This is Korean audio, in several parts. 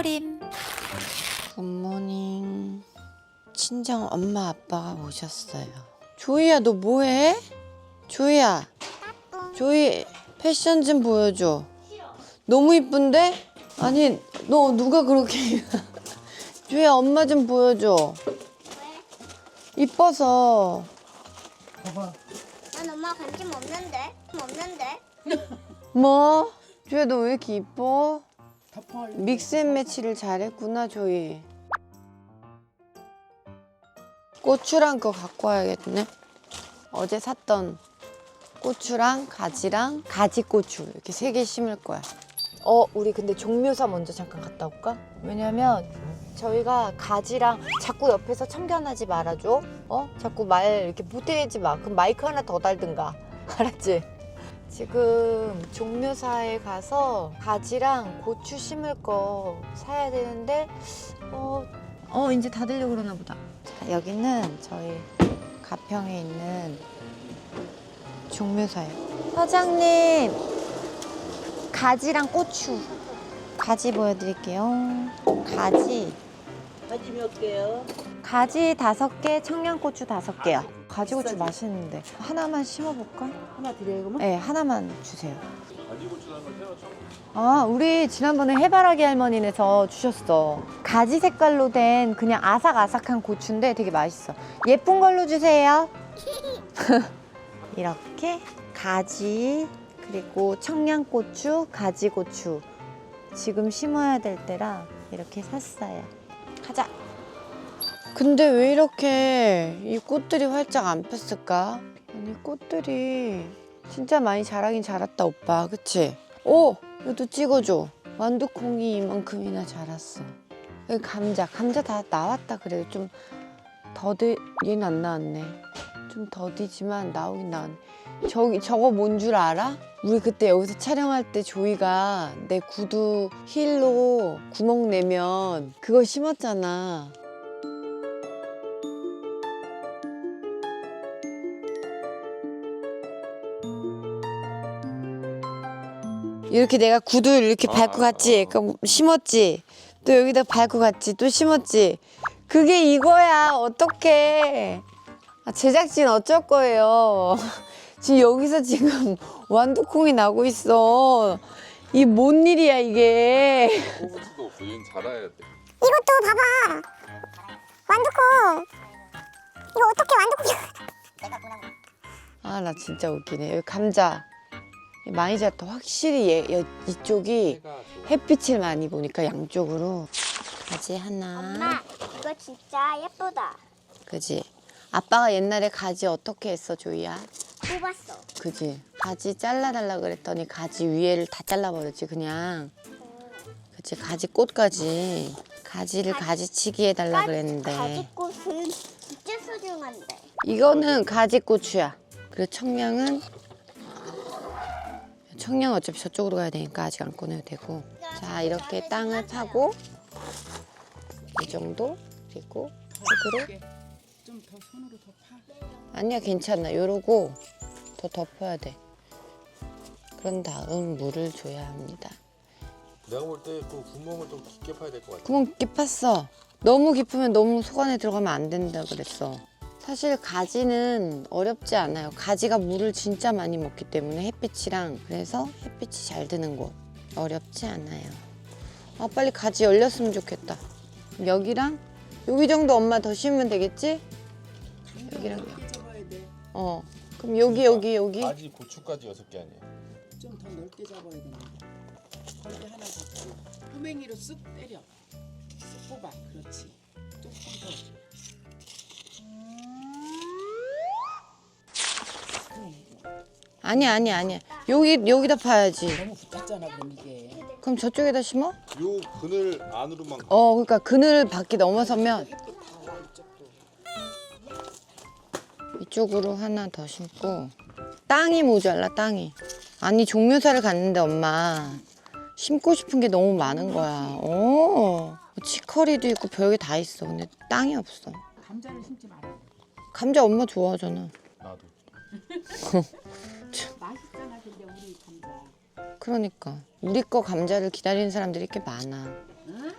햇조림. 굿모닝. 친정 엄마 아빠가 오셨어요. 조이야 너 뭐해? 조이야. 조이 패션 좀 보여줘. 너무 이쁜데? 아니 너 누가 그렇게 조이야 엄마 좀 보여줘. 이뻐서. 난 엄마 관심 없는데. 없는데. 뭐? 조이야 너 왜 이렇게 이뻐? 믹스앤매치를 잘했구나 조이. 고추랑 거 갖고 와야겠네. 어제 샀던 고추랑 가지랑 가지 고추 이렇게 세 개 심을 거야. 어, 우리 근데 종묘사 먼저 잠깐 갔다 올까? 왜냐면 저희가 가지랑 자꾸 옆에서 참견하지 말아줘. 어? 자꾸 말 이렇게 보태지 마. 그럼 마이크 하나 더 달든가. 알았지? 지금 종묘사에 가서 가지랑 고추 심을 거 사야 되는데 어, 어 이제 닫으려고 그러나 보다. 자, 여기는 저희 가평에 있는 종묘사예요. 사장님 가지랑 고추 가지 보여드릴게요. 가지 가지 몇 개요? 가지 다섯 개, 청양고추 다섯 개요. 가지고추 맛있는데 하나만 심어볼까? 하나 드려요 그러면? 네, 하나만 주세요. 아, 우리 지난번에 해바라기 할머니네서 주셨어. 가지 색깔로 된 그냥 아삭아삭한 고추인데 되게 맛있어. 예쁜 걸로 주세요. 이렇게 가지 그리고 청양고추, 가지고추 지금 심어야 될 때라 이렇게 샀어요. 가자. 근데 왜 이렇게 이 꽃들이 활짝 안 폈을까? 아니 꽃들이 진짜 많이 자라긴 자랐다 오빠 그치? 오! 이것도 찍어줘 완두콩이 이만큼이나 자랐어 여기 감자 감자 다 나왔다 그래도 좀 더디 얘는 안 나왔네 좀 더디지만 나오긴 나왔네 저기 저거 뭔 줄 알아? 우리 그때 여기서 촬영할 때 조이가 내 구두 힐로 구멍 내면 그거 심었잖아 이렇게 내가 구두를 이렇게 밟고 갔지. 그럼 심었지. 또 여기다 밟고 갔지. 또 심었지. 그게 이거야. 어떡해. 아, 제작진 어쩔 거예요. 지금 여기서 지금 완두콩이 나고 있어. 이 뭔 일이야 이게. 뽑을 수도 없어. 얘는 자라야 돼. 이것도 봐봐. 완두콩. 이거 어떻게 완두콩? 아나 진짜 웃기네. 여기 감자 자랐다. 확실히 얘, 얘 이쪽이. 햇빛을 많이 보니까 양쪽으로 가지 하나. 엄마, 이거 진짜 예쁘다. 그지? 아빠가 옛날에 가지 어떻게 했어, 조이야? 뽑았어. 그지? 가지 잘라달라 그랬더니 가지 위에를 다 잘라버렸지, 그냥. 그치, 가지 꽃까지. 가지를 가지치기 해달라 그랬는데. 가지꽃은 진짜 소중한데. 이거는 가지고추야. 그리고 청량은 청량 어차피 저쪽으로 가야 되니까 아직 안 꺼내도 되고. 자, 이렇게 땅을 파고 이 정도 그리고 흙으로 좀 더 손으로 더 파. 아니야 괜찮아 요러고 더 덮어야 돼 그런 다음 물을 줘야 합니다 내가 볼 때 그 구멍을 좀 깊게 파야 될 것 같아. 구멍 깊었어 너무 깊으면 너무 속 안에 들어가면 안 된다 그랬어 사실 가지는 어렵지 않아요 가지가 물을 진짜 많이 먹기 때문에 햇빛이랑 그래서 햇빛이 잘 드는 곳 어렵지 않아요 아 빨리 가지 열렸으면 좋겠다 여기랑 여기 정도 엄마 더 심으면 되겠지? 여기랑 이렇게 잡아야 돼. 어 그럼 여기 여기 여기 가지 고추까지 여섯 개 아니야? 좀더 넓게 잡아야 되는데. 거기 하나 잡고 꼬맹이로 쓱 때려. 쓱 뽑아. 그렇지. 조금 더. 아니야 아니야 아니야 여기 여기다 파야지 너무 붙었잖아 그럼 이게. 그럼 저쪽에다 심어? 요 그늘 안으로만 가. 어 그러니까 그늘 밖에 넘어서면. 이쪽으로 하나 더 심고 땅이 모자라 땅이 아니 종묘사를 갔는데 엄마 심고 싶은 게 너무 많은 거야 어 치커리도 있고 별게 다 있어 근데 땅이 없어 감자를 심지 마라. 감자 엄마 좋아하잖아 나도. 맛있잖아 근데 우리 감자. 그러니까 우리 거 감자를 기다리는 사람들이 꽤 많아 응?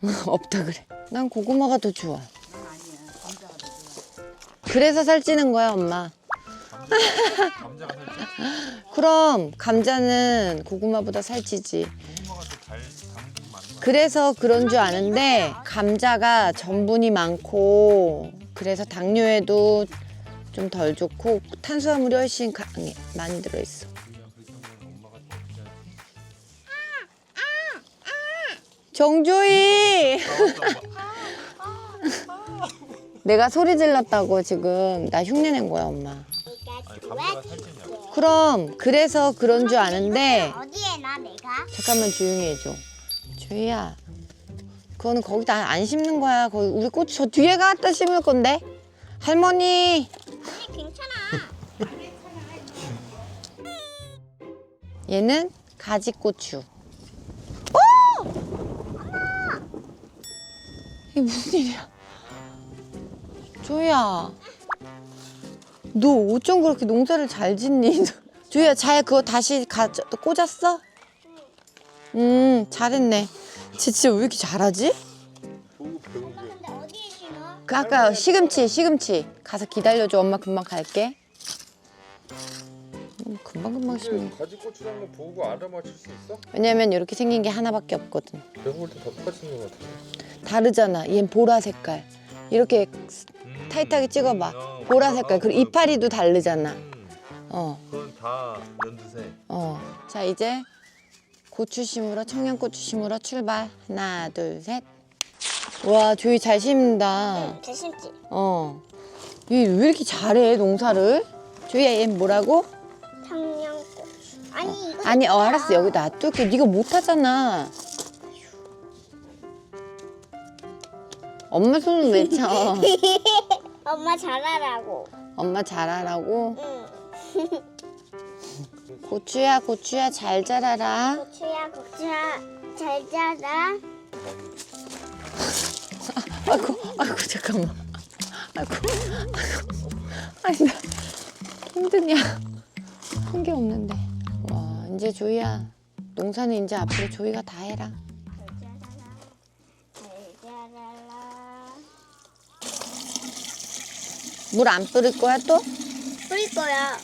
없다 그래. 난 고구마가 더 좋아. 난 아니야. 감자가 더 좋아. 그래서 살찌는 거야, 엄마. 감자가 살짝 그럼 감자는 고구마보다 살찌지. 고구마가 그래서 그런 줄 아는데 감자가 전분이 많고 그래서 당뇨에도 좀 덜 좋고 탄수화물이 훨씬 강해, 많이 들어있어. 정조이! 내가 소리 질렀다고 지금 나 흉내 낸 거야, 엄마. 아니 그럼 그래서 그런 줄 아는데? 잠깐만 조용히 해줘. 조이야, 그거는 거기다 안 심는 거야. 거기 우리 고추 저 뒤에 갖다 심을 건데. 할머니, 괜찮아. 얘는 가지고추. 어! 이게 무슨 일이야? 조이야, 너 어쩜 그렇게 농사를 잘 짓니? 조이야, 잘 그거 다시 가, 꽂았어? 음, 잘했네. 쟤 진짜 왜 이렇게 잘하지? 배운 게 근데 어디에 심어? 그 아까 시금치, 시금치. 가서 기다려줘. 엄마 금방 갈게. 음, 금방금방 심는 근데 가지 고추장 거 보고 알아맞힐 수 있어? 왜냐면 이렇게 생긴 게 하나밖에 없거든. 내가 볼때더 커지는 것 같아 다르잖아. 얜 보라 색깔. 이렇게 타이트하게 찍어봐. 음, 보라 색깔. 그리고 이파리도 다르잖아. 음, 어, 그건 다 연두색 어. 자, 이제 고추 심으러, 청양고추 심으러 출발. 하나, 둘, 셋. 와, 조이 잘 심는다. 잘 심지. 어. 얘 왜 이렇게 잘해, 농사를? 조이야, 얘 뭐라고? 청양고추. 아니 이거. 아니, 어, 알았어. 여기 놔둘게. 네가 못하잖아. 엄마 손은 왜 쳐? 엄마 잘하라고. 엄마 잘하라고. 응. 고추야, 고추야, 잘 자라라. 고추야 고추야 잘 자라. 아이고, 아이고, 잠깐만. 아이고, 아이고. 아니, 나 힘드냐. 한 게 없는데. 와, 이제 조이야. 농사는 이제 앞으로 조이가 다 해라. 물 안 뿌릴 거야, 또? 뿌릴 거야.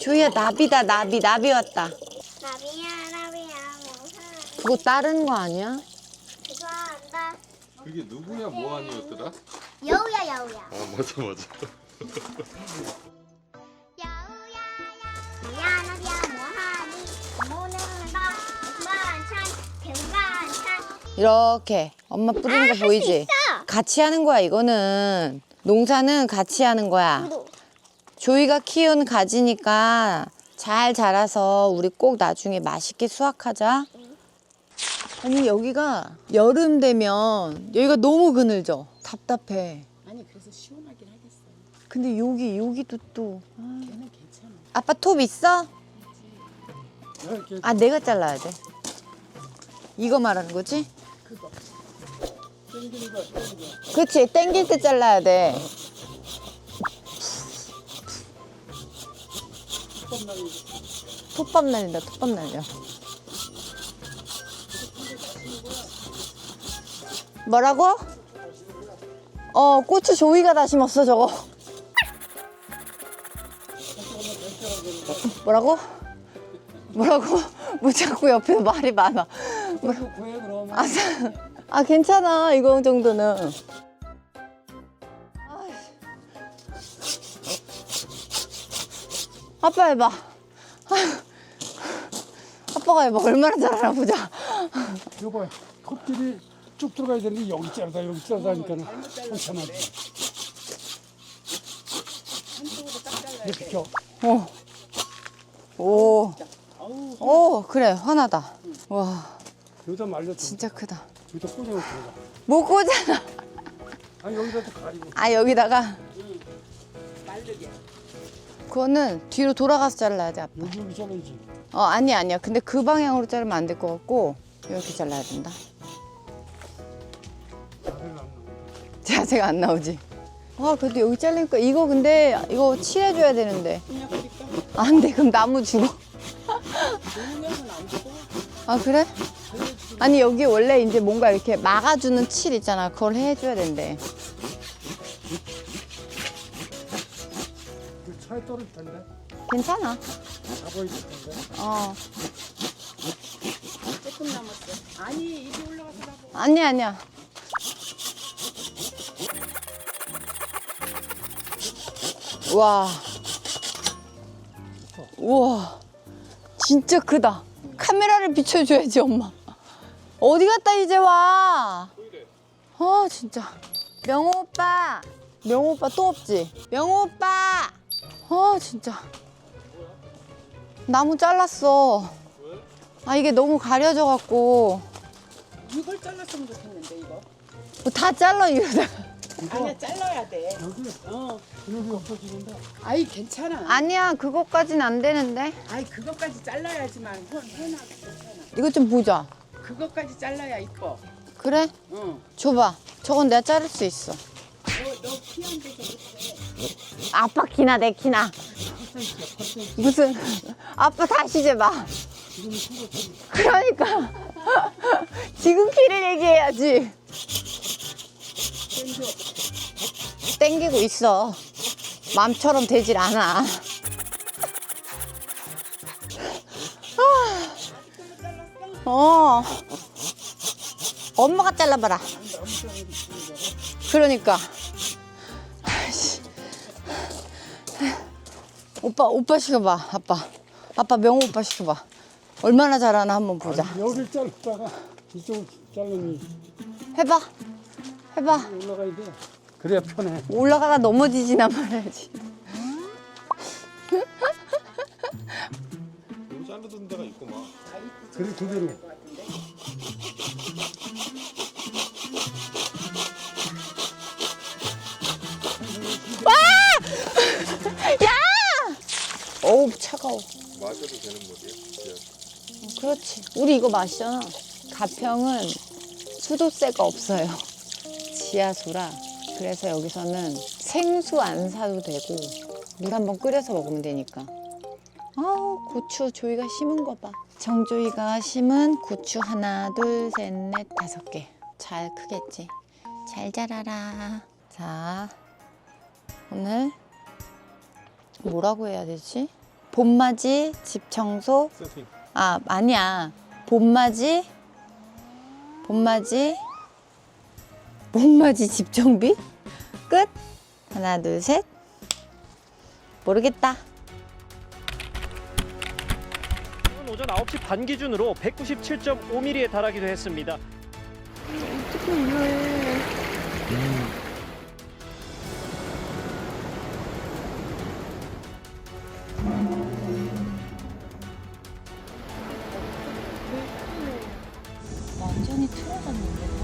조이야, 나비다, 나비. 나비 왔다. 나비야 나비야 몽사. 그거 따르는 거 아니야? 그거 안다. 그게 누구야 뭐하니였더라? 여우야 여우야. 아 맞아 맞아 여우야 여우야 나비야 뭐하니? 모는 다 백반찬 백반찬. 이렇게 엄마 뿌리는 거 보이지? 있어. 같이 하는 거야, 이거는. 농사는 같이 하는 거야. 도 조이가 키운 가지니까 잘 자라서 우리 꼭 나중에 맛있게 수확하자. 아니 여기가 여름 되면 여기가 너무 그늘져. 답답해. 아니 그래서 시원하긴 하겠어. 근데 여기 여기도 또 아. 걔는 괜찮아. 아빠 톱 있어? 아 내가 잘라야 돼. 이거 말하는 거지? 그거. 땡기는 거. 그렇지 땡길 때 잘라야 돼. 톱밥 날린다 톱밥 날려. 뭐라고? 어 고추 조이가 다 심었어 저거. 뭐라고? 뭐라고? 뭐 자꾸 옆에 말이 많아. 뭐, 구해 그럼. 아, 사- 아 괜찮아 이거 정도는. 아빠 해봐. 아휴. 아빠가 해봐 얼마나 잘하나 보자. 이거 컵질이 쭉 들어가야 되는데 여기 자르다 여기 자르다니까는 괜찮아지. 이렇게 켜. 어. 오. 오 그래 화나다. 와 여기다 말려 줘. 진짜 크다. 여기다 꽂아놓고 들어가. 못 꽂잖아. 아니 여기다도 가리고. 아 여기다가. 그거는 뒤로 돌아가서 잘라야 돼 아빠. 여기 여기 잘라야지. 어 아니 아니야. 근데 그 방향으로 자르면 안 될 것 같고 이렇게 잘라야 된다. 자세가 안 나오지. 아 그래도 여기 잘리니까 이거 근데 이거 칠해줘야 되는데 그냥 뿌릴까? 안돼 그럼 나무 죽어. 아 그래? 아니 여기 원래 이제 뭔가 이렇게 막아주는 칠 있잖아. 그걸 해줘야 된대. 그 차에 떨어질 텐데. 괜찮아. 텐데. 어. 조금 남았어. 아니 이게 올라가서 나고. 아니야 아니야. 와. 우와. 진짜 크다. 카메라를 비춰줘야지 엄마. 어디 갔다 이제 와? 아 진짜. 명호 오빠. 명호 오빠 또 없지? 명호 오빠. 아 진짜. 나무 잘랐어. 아 이게 너무 가려져 갖고 이걸 잘랐으면 좋겠는데 이거. 뭐다 잘라 이러다가. 아니야 잘라야 돼. 여기 어. 여기 없어지는데. 아이 괜찮아. 아니야 그것까진 안 되는데. 아이 그것까지 잘라야지만 현 현아 괜찮아. 이거 좀 보자. 그것까지 잘라야 이뻐. 그래? 응. 줘봐. 저건 내가 자를 수 있어. 너너 피한 데서 아빠 키나 내 키나. 무슨 아빠 다시 재봐. 그러니까 지금 키를 얘기해야지. 땡 기고 있어. 맘처럼 되질 않아. 아. 어. 엄마가 잘라봐라. 그러니까. 오빠 오빠 시켜봐 아빠 아빠 명호 오빠 시켜봐 얼마나 잘하나 한번 보자 여기를 자르다가 이쪽을 자르니 해봐 해봐 올라가야 돼. 그래야 편해. 올라가다 넘어지지나 말아야지 여기 자르던 데가 있구만. 그래 그대로. 어우 차가워 마셔도 되는 거지. 그렇지 우리 이거 마시잖아 가평은 수도세가 없어요 지하수라 그래서 여기서는 생수 안 사도 되고 물 한 번 끓여서 먹으면 되니까. 아우 고추 조이가 심은 거 봐. 정조이가 심은 고추 하나 둘 셋 넷 다섯 개. 잘 크겠지? 잘 자라라. 자 오늘 뭐라고 해야 되지? 봄맞이 집 청소? 세팅. 아 아니야. 봄맞이 봄맞이 봄맞이 집 정비 끝. 하나 둘 셋. 모르겠다. 오늘 오전 9시 반 기준으로 197.5mm에 달하기도 했습니다. 어떻게 이거해 완전히 틀어졌는데.